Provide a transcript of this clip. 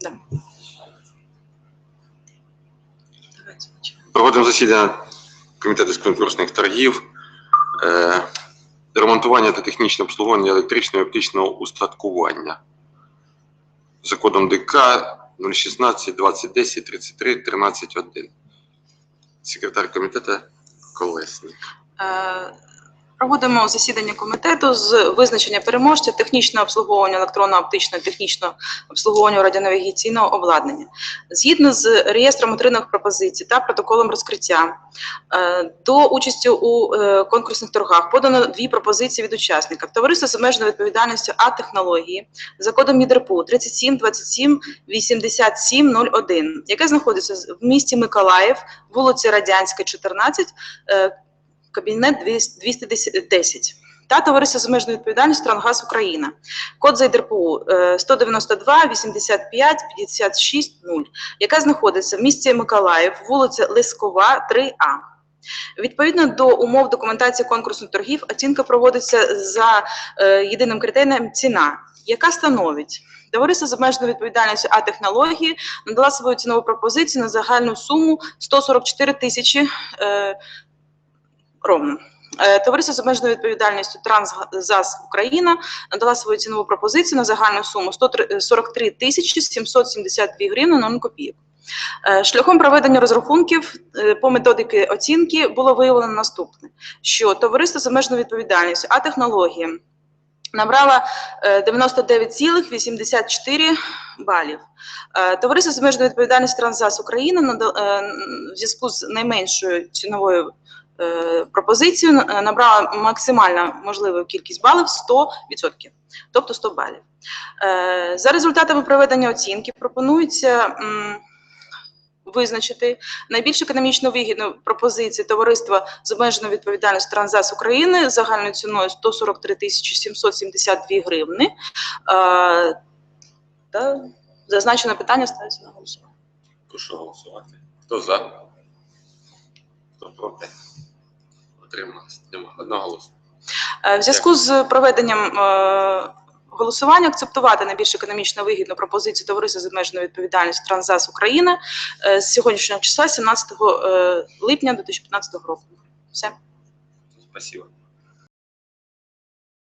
Да. Давайте почнемо. Проводимо засідання комітету з конкурсних торгів, е, ремонтування та технічне обслуговування електричного і оптичного устаткування. За кодом ДК 016 2010 33 13 1. Секретар комітету Колесник. Проводимо засідання комітету з визначення переможця, технічного обслуговування електронно-оптичного технічного обслуговування радіонавігаційного обладнання. Згідно з реєстром отриманих пропозицій та протоколом розкриття, е, до участі у е, конкурсних торгах подано дві пропозиції від учасників. Товариство з обмеженою відповідальністю А технології за кодом МІДРПУ 37 27 87 01, яке знаходиться в місті Миколаїв, вулиці Радянська, 14, е, кабінет 210 та товариство з обмеженою відповідальністю Трангаз Україна. Код за е, 192 85 56 0, яка знаходиться в місті Миколаїв, вулиця Лискова, 3А. Відповідно до умов документації конкурсних торгів, оцінка проводиться за е, єдиним критерієм ціна, яка становить Товариство з обмеженою відповідальністю А технології надала свою цінову пропозицію на загальну суму 144 тисячі е, ровно. Е, Товариство з обмеженою відповідальністю Трансгаз Україна надала свою цінову пропозицію на загальну суму 143 тисячі 772 гривни на копійок. Е, Шляхом проведення розрахунків е, по методики оцінки було виявлено наступне: що товариство з обмеженою відповідальністю А технології набрала е, 99,84 балів. Е, Товариство з обмеженою відповідальністю Трансгаз Україна е, в зв'язку з найменшою ціновою е, пропозицією е, набрала максимально можливу кількість балів 100%, тобто 100 балів. Е, За результатами проведення оцінки пропонується визначити найбільш економічно вигідну пропозицію товариства з обмеженою відповідальністю Транзас України загальною ціною 143 тисячі 772 гривни. Е, зазначене питання ставиться на голосування. Прошу голосувати. Хто за? Хто проти? Отрималось. Нема. Одноголосно. Е, В зв'язку з проведенням е, голосування акцептувати найбільш економічно вигідну пропозицію товариства з обмеженою відповідальністю Транзас Україна е, з сьогоднішнього числа, 17 е, липня 2015 року. Все. Спасибо.